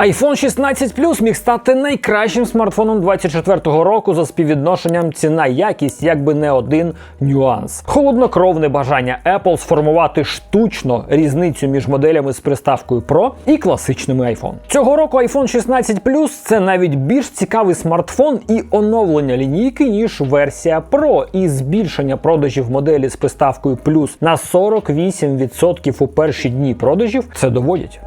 iPhone 16 Plus міг стати найкращим смартфоном 24-го року за співвідношенням ціна-якість, якби не один нюанс. Холоднокровне бажання Apple сформувати штучно різницю між моделями з приставкою Pro і класичними iPhone. Цього року iPhone 16 Plus це навіть більш цікавий смартфон і оновлення лінійки, ніж версія Pro, і збільшення продажів моделі з приставкою Plus на 48% у перші дні продажів це доводять.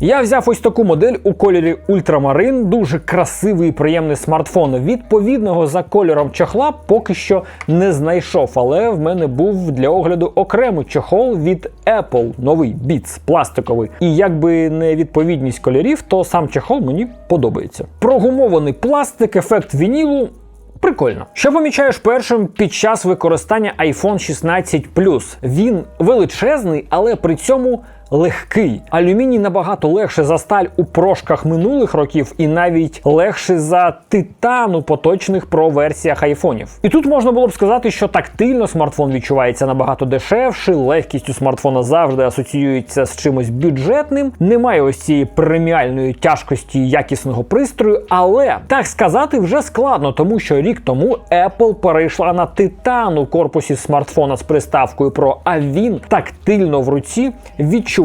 Я взяв ось таку модель у кольорі ультрамарин, дуже красивий і приємний смартфон. Відповідного за кольором чохла поки що не знайшов, але в мене був для огляду окремий чохол від Apple, новий Beats, пластиковий. І якби не відповідність кольорів, то сам чохол мені подобається. Прогумований пластик, ефект вінілу. Прикольно. Що помічаєш першим під час використання iPhone 16 Він величезний, але при цьому легкий. Алюміній набагато легше за сталь у прошках минулих років і навіть легше за титан у поточних про версіях айфонів. І тут можна було б сказати, що тактильно смартфон відчувається набагато дешевше, легкість у смартфона завжди асоціюється з чимось бюджетним. Немає ось цієї преміальної тяжкості якісного пристрою, але так сказати вже складно, тому що рік тому Apple перейшла на титан у корпусі смартфона з приставкою Pro, а він тактильно в руці відчувається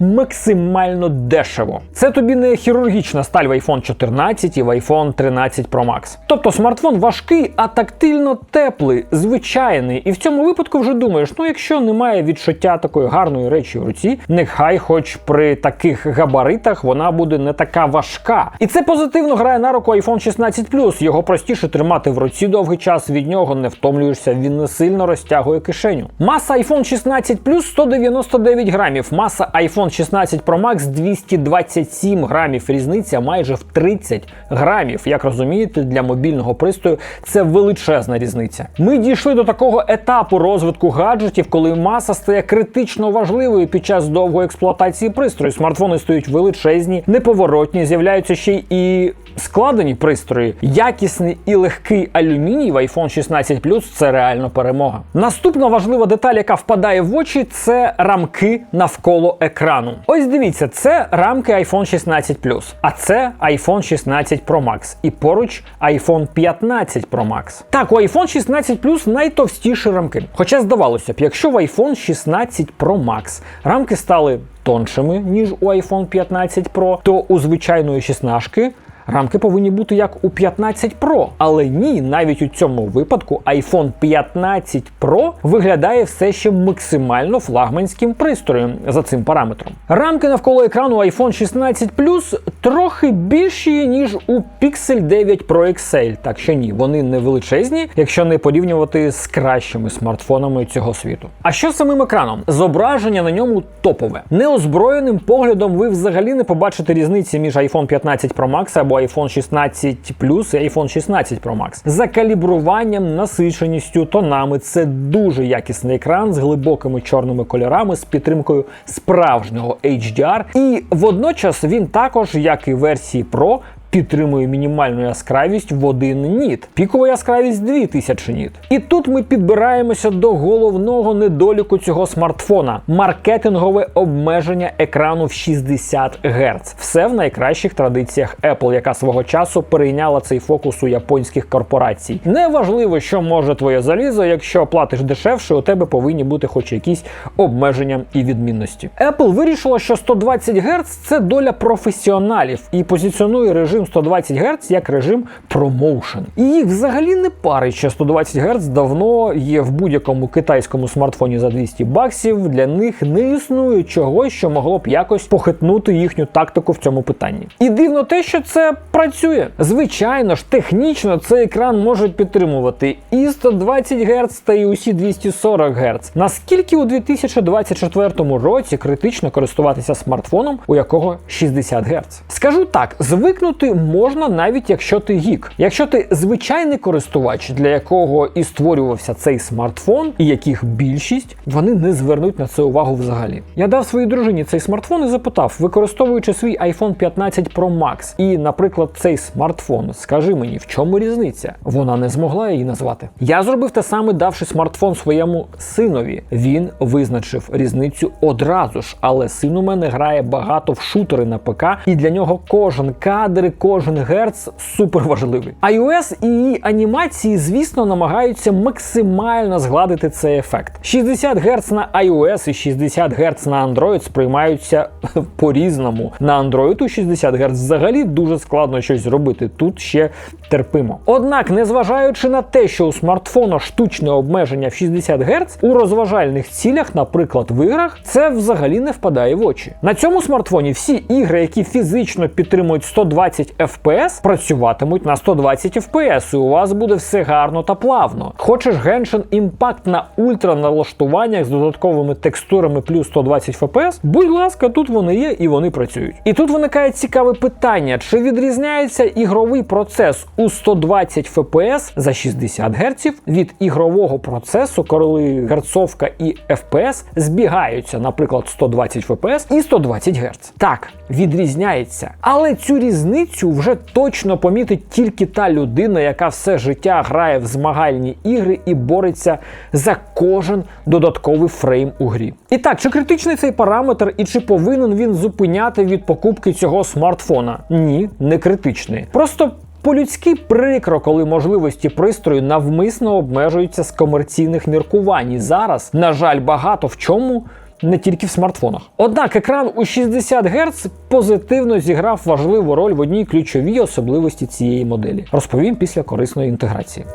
максимально дешево. Це тобі не хірургічна сталь в iPhone 14 і в iPhone 13 Pro Max. Тобто смартфон важкий, а тактильно теплий, звичайний. І в цьому випадку вже думаєш, ну якщо немає відчуття такої гарної речі в руці, нехай хоч при таких габаритах вона буде не така важка. І це позитивно грає на руку iPhone 16 Його простіше тримати в руці довгий час, від нього не втомлюєшся, він не сильно розтягує кишеню. Маса iPhone 16 199 грамів, маса iPhone 16 Pro Max 227 грамів. Різниця майже в 30 грамів. Як розумієте, для мобільного пристрою це величезна різниця. Ми дійшли до такого етапу розвитку гаджетів, коли маса стає критично важливою під час довгої експлуатації пристрою. Смартфони стають величезні, неповоротні, з'являються ще й і складені пристрої. Якісний і легкий алюміній в iPhone 16 Plus це реально перемога. Наступна важлива деталь, яка впадає в очі, це рамки навколо екрану. Ось дивіться, це рамки iPhone 16 Plus, а це iPhone 16 Pro Max. І поруч iPhone 15 Pro Max. Так, у iPhone 16 Plus найтовстіші рамки. Хоча здавалося б, якщо в iPhone 16 Pro Max рамки стали тоншими, ніж у iPhone 15 Pro, то у звичайної 16 Рамки повинні бути як у 15 Pro, але ні, навіть у цьому випадку iPhone 15 Pro виглядає все ще максимально флагманським пристроєм за цим параметром. Рамки навколо екрану iPhone 16 Plus трохи більші, ніж у Pixel 9 Pro XL, так що ні, вони не величезні, якщо не порівнювати з кращими смартфонами цього світу. А що з самим екраном? Зображення на ньому топове. Неозброєним поглядом ви взагалі не побачите різниці між iPhone 15 Pro Max або iPhone 16 Plus і iPhone 16 Pro Max. За калібруванням, насиченістю, тонами це дуже якісний екран з глибокими чорними кольорами, з підтримкою справжнього HDR. І водночас він також, як і версії Pro, підтримує мінімальну яскравість в 1 ніт, пікова яскравість 2000 ніт. І тут ми підбираємося до головного недоліку цього смартфона маркетингове обмеження екрану в 60 Гц. Все в найкращих традиціях Apple, яка свого часу перейняла цей фокус у японських корпорацій. Неважливо, що може твоє залізо, якщо платиш дешевше, у тебе повинні бути хоч якісь обмеження і відмінності. Apple вирішила, що 120 Гц це доля професіоналів і позиціонує режим 120 Гц як режим промоушен. І їх взагалі не парить, що 120 Гц давно є в будь-якому китайському смартфоні за 200 баксів. Для них не існує чогось, що могло б якось похитнути їхню тактику в цьому питанні. І дивно те, що це працює. Звичайно ж, технічно цей екран може підтримувати і 120 Гц та і усі 240 Гц. Наскільки у 2024 році критично користуватися смартфоном, у якого 60 Гц? Скажу так, звикнути можна навіть якщо ти гік. Якщо ти звичайний користувач, для якого і створювався цей смартфон, і яких більшість, вони не звернуть на це увагу взагалі. Я дав своїй дружині цей смартфон і запитав, використовуючи свій iPhone 15 Pro Max і, наприклад, цей смартфон, скажи мені, в чому різниця? Вона не змогла її назвати. Я зробив те саме, давши смартфон своєму синові. Він визначив різницю одразу ж, але син у мене грає багато в шутери на ПК, і для нього кожен кадр, кожен герц супер важливий. iOS і її анімації, звісно, намагаються максимально згладити цей ефект. 60 Гц на iOS і 60 Гц на Android сприймаються по-різному. На Android у 60 Гц взагалі дуже складно щось зробити. Тут ще терпимо. Однак, незважаючи на те, що у смартфона штучне обмеження в 60 Гц, у розважальних цілях, наприклад, в іграх, це взагалі не впадає в очі. На цьому смартфоні всі ігри, які фізично підтримують 120 FPS, працюватимуть на 120 FPS, і у вас буде все гарно та плавно. Хочеш Genshin Impact на ультра налаштуваннях з додатковими текстурами плюс 120 FPS? Будь ласка, тут вони є і вони працюють. І тут виникає цікаве питання: чи відрізняється ігровий процес у 120 FPS за 60 Гц від ігрового процесу, коли герцовка і FPS збігаються, наприклад, 120 FPS і 120 Гц. Так, відрізняється. Але цю різницю вже точно помітить тільки та людина, яка все життя грає в змагальні ігри і бореться за кожен додатковий фрейм у грі. І так, чи критичний цей параметр, і чи повинен він зупиняти від покупки цього смартфона? Ні, не критичний. Просто по-людськи прикро, коли можливості пристрою навмисно обмежуються з комерційних міркувань. І зараз, на жаль, багато в чому. Не тільки в смартфонах. Однак екран у 60 Гц позитивно зіграв важливу роль в одній ключовій особливості цієї моделі. Розповім після корисної інтеграції.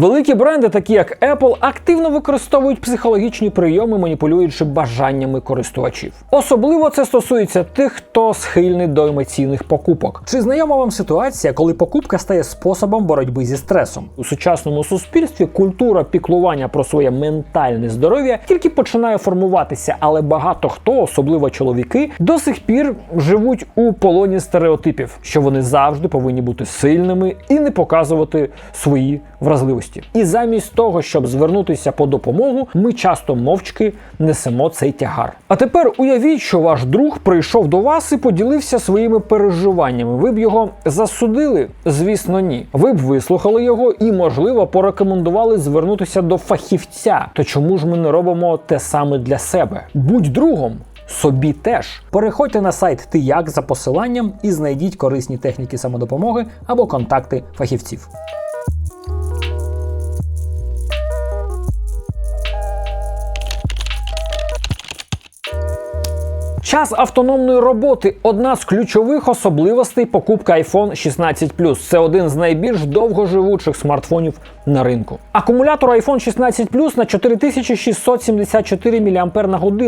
Великі бренди, такі як Apple, активно використовують психологічні прийоми, маніпулюючи бажаннями користувачів. Особливо це стосується тих, хто схильний до емоційних покупок. Чи знайома вам ситуація, коли покупка стає способом боротьби зі стресом? У сучасному суспільстві культура піклування про своє ментальне здоров'я тільки починає формуватися, але багато хто, особливо чоловіки, до сих пір живуть у полоні стереотипів, що вони завжди повинні бути сильними і не показувати свої вразливості. І замість того, щоб звернутися по допомогу, ми часто мовчки несемо цей тягар. А тепер уявіть, що ваш друг прийшов до вас і поділився своїми переживаннями. Ви б його засудили? Звісно, ні. Ви б вислухали його і, можливо, порекомендували звернутися до фахівця. То чому ж ми не робимо те саме для себе? Будь другом. Собі теж переходьте на сайт Ти як за посиланням і знайдіть корисні техніки самодопомоги або контакти фахівців. Час автономної роботи одна з ключових особливостей покупки iPhone 16 Це один з найбільш довгоживучих смартфонів на ринку. Акумулятор iPhone 16 Plus на 4674 мАч.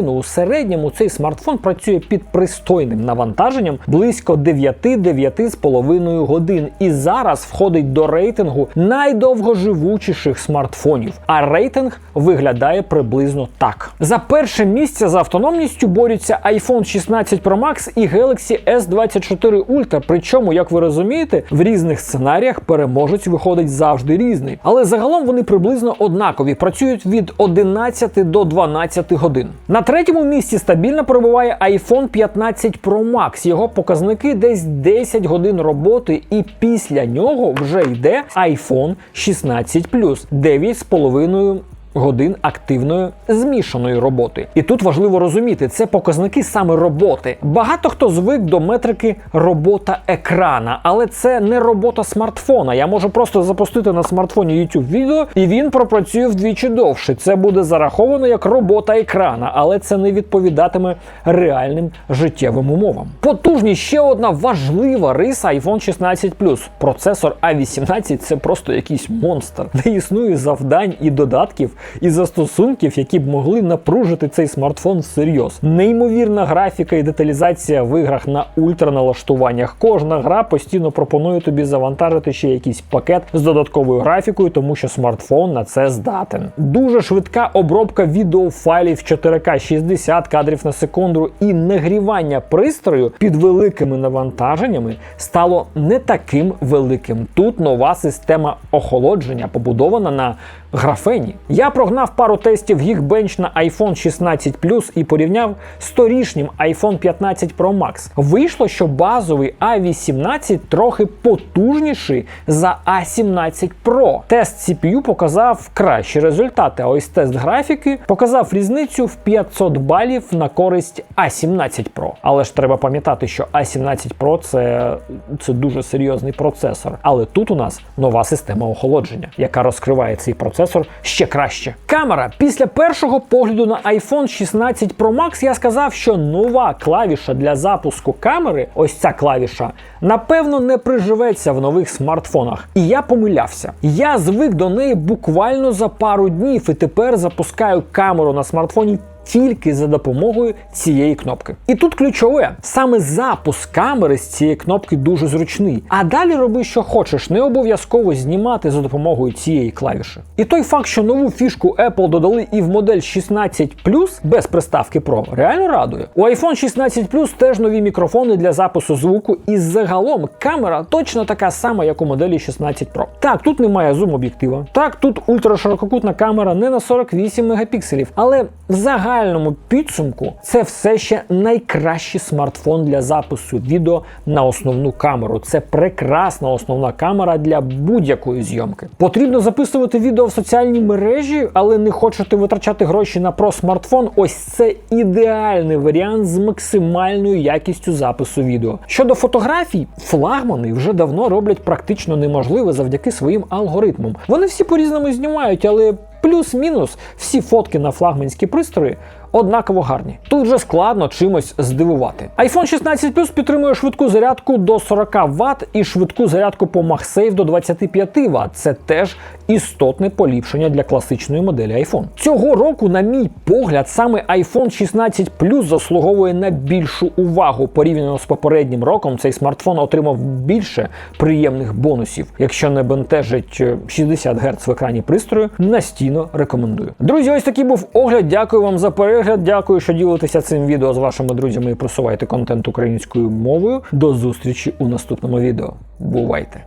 У середньому цей смартфон працює під пристойним навантаженням близько 9-9,5 годин. І зараз входить до рейтингу найдовгоживучіших смартфонів. А рейтинг виглядає приблизно так: за перше місце за автономністю борються iPhone iPhone 16 Pro Max і Galaxy S24 Ultra. Причому, як ви розумієте, в різних сценаріях переможець виходить завжди різний. Але загалом вони приблизно однакові, працюють від 11 до 12 годин. На третьому місці стабільно перебуває iPhone 15 Pro Max. Його показники десь 10 годин роботи, і після нього вже йде iPhone 16 9,5 годин активної змішаної роботи. І тут важливо розуміти, це показники саме роботи. Багато хто звик до метрики робота екрана, але це не робота смартфона. Я можу просто запустити на смартфоні YouTube відео, і він пропрацює вдвічі довше. Це буде зараховано як робота екрана, але це не відповідатиме реальним життєвим умовам. Потужність ще одна важлива риса iPhone 16 Процесор A18 це просто якийсь монстр, де існує завдань і додатків і застосунків, які б могли напружити цей смартфон всерйоз. Неймовірна графіка і деталізація в іграх на ультраналаштуваннях. Кожна гра постійно пропонує тобі завантажити ще якийсь пакет з додатковою графікою, тому що смартфон на це здатен. Дуже швидка обробка відеофайлів 4К 60 кадрів на секунду і нагрівання пристрою під великими навантаженнями стало не таким великим. Тут нова система охолодження побудована на графені. Я прогнав пару тестів Geekbench на iPhone 16 Plus і порівняв з торішнім iPhone 15 Pro Max. Вийшло, що базовий A18 трохи потужніший за A17 Pro. Тест CPU показав кращі результати, а ось тест графіки показав різницю в 500 балів на користь A17 Pro. Але ж треба пам'ятати, що A17 Pro це, це дуже серйозний процесор. Але тут у нас нова система охолодження, яка розкриває цей процесор ще краще. Камера після першого погляду на iPhone 16 Pro Max я сказав, що нова клавіша для запуску камери, ось ця клавіша, напевно, не приживеться в нових смартфонах. І я помилявся. Я звик до неї буквально за пару днів і тепер запускаю камеру на смартфоні. Тільки за допомогою цієї кнопки. І тут ключове: саме запуск камери з цієї кнопки дуже зручний. А далі роби, що хочеш, не обов'язково знімати за допомогою цієї клавіші. І той факт, що нову фішку Apple додали і в модель 16 без приставки Pro, реально радує. У iPhone 16 Plus теж нові мікрофони для запису звуку, і загалом камера точно така сама, як у моделі 16 Pro. Так, тут немає зум об'єктива. Так, тут ультраширококутна камера не на 48 мегапікселів, але в загальному підсумку це все ще найкращий смартфон для запису відео на основну камеру. Це прекрасна основна камера для будь-якої зйомки. Потрібно записувати відео в соціальні мережі, але не хочете витрачати гроші на про смартфон. Ось це ідеальний варіант з максимальною якістю запису відео. Щодо фотографій, флагмани вже давно роблять практично неможливе завдяки своїм алгоритмам. Вони всі по-різному знімають, але плюс-мінус всі фотки на флагманські пристрої однаково гарні. Тут вже складно чимось здивувати. iPhone 16 Plus підтримує швидку зарядку до 40 Вт і швидку зарядку по MagSafe до 25 Вт. Це теж істотне поліпшення для класичної моделі iPhone. Цього року, на мій погляд, саме iPhone 16 Plus заслуговує на більшу увагу. Порівняно з попереднім роком, цей смартфон отримав більше приємних бонусів. Якщо не бентежить 60 Гц в екрані пристрою, настійно рекомендую. Друзі, ось такий був огляд. Дякую вам за перегляд. Дякую, що ділитеся цим відео з вашими друзями і просуваєте контент українською мовою. До зустрічі у наступному відео. Бувайте!